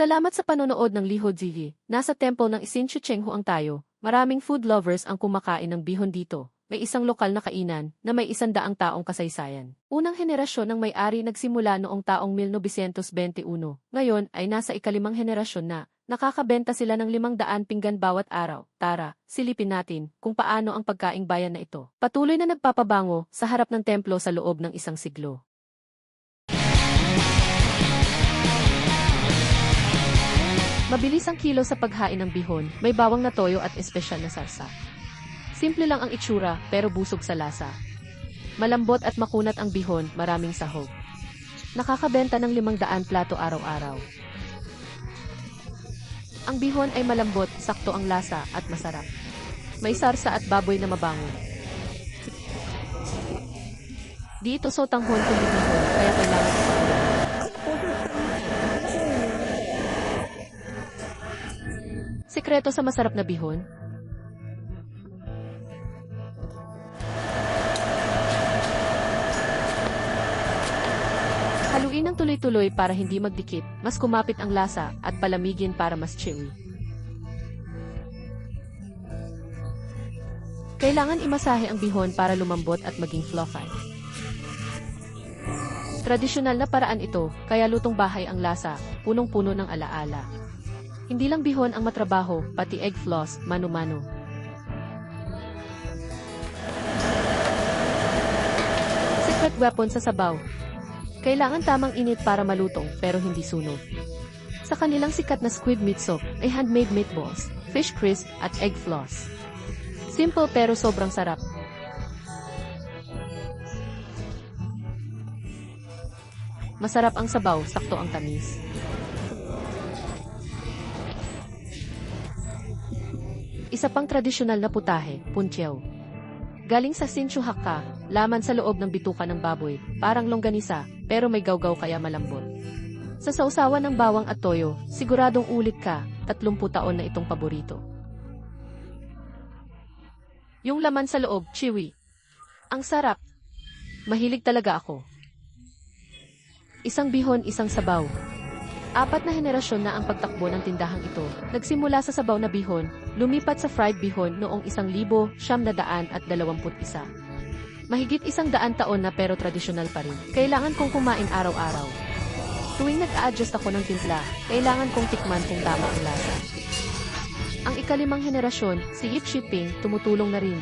Salamat sa panonood ng Liho TV. Nasa temple ng Isin Chenghuang tayo. Maraming food lovers ang kumakain ng bihon dito. May isang lokal na kainan na may isandaang taong kasaysayan. Unang henerasyon ng may-ari nagsimula noong taong 1921. Ngayon ay nasa ikalimang henerasyon na. Nakakabenta sila ng limang daan pinggan bawat araw. Tara, silipin natin kung paano ang pagkaing bayan na ito. Patuloy na nagpapabango sa harap ng templo sa loob ng isang siglo. Mabilis ang kilo sa paghain ng bihon, may bawang na toyo at espesyal na sarsa. Simple lang ang itsura, pero busog sa lasa. Malambot at makunat ang bihon, maraming sahog. Nakakabenta ng limang daan plato araw-araw. Ang bihon ay malambot, sakto ang lasa at masarap. May sarsa at baboy na mabango. Di ito sotanghon kundi bihon, kaya kailangan ipakuluan. Sekreto sa masarap na bihon? Haluin ng tuloy-tuloy para hindi magdikit, mas kumapit ang lasa, at palamigin para mas chewy. Kailangan imasahe ang bihon para lumambot at maging fluffy. Tradisyonal na paraan ito, kaya lutong bahay ang lasa, punong-puno ng alaala. Hindi lang bihon ang matrabaho, pati egg floss, mano-mano. Secret weapon sa sabaw. Kailangan tamang init para malutong pero hindi sunog. Sa kanilang sikat na squid meat soup ay handmade meatballs, fish crisp at egg floss. Simple pero sobrang sarap. Masarap ang sabaw, sakto ang tamis. Isa pang tradisyonal na putahe, punchew. Galing sa Sinchu Hakka, laman sa loob ng bituka ng baboy, parang longganisa, pero may gawgaw kaya malambot. Sa sausawan ng bawang at toyo, siguradong ulit ka, 30 taon na itong paborito. Yung laman sa loob, chewy. Ang sarap. Mahilig talaga ako. Isang bihon, isang sabaw. Apat na henerasyon na ang pagtakbo ng tindahang ito. Nagsimula sa sabaw na bihon, lumipat sa fried bihon noong isang libo, siyam na daan at dalawamput isa. Mahigit isang daan taon na pero tradisyonal pa rin. Kailangan kong kumain araw-araw. Tuwing nag-a-adjust ako ng timpla, kailangan kong tikman kung tama ang lasa. Ang ikalimang henerasyon, si Yip Shipping, tumutulong na rin.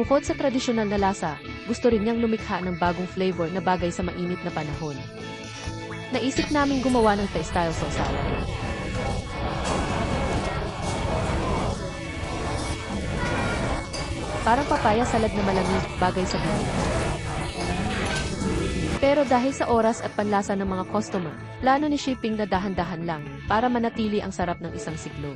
Bukod sa tradisyonal na lasa, gusto rin niyang lumikha ng bagong flavor na bagay sa mainit na panahon. Naisip naming gumawa ng Thai-style sausawan. Parang papaya salad na malamig, bagay sa bibig. Pero dahil sa oras at panlasa ng mga customer, plano ni shipping na dahan-dahan lang para manatili ang sarap ng isang siglo.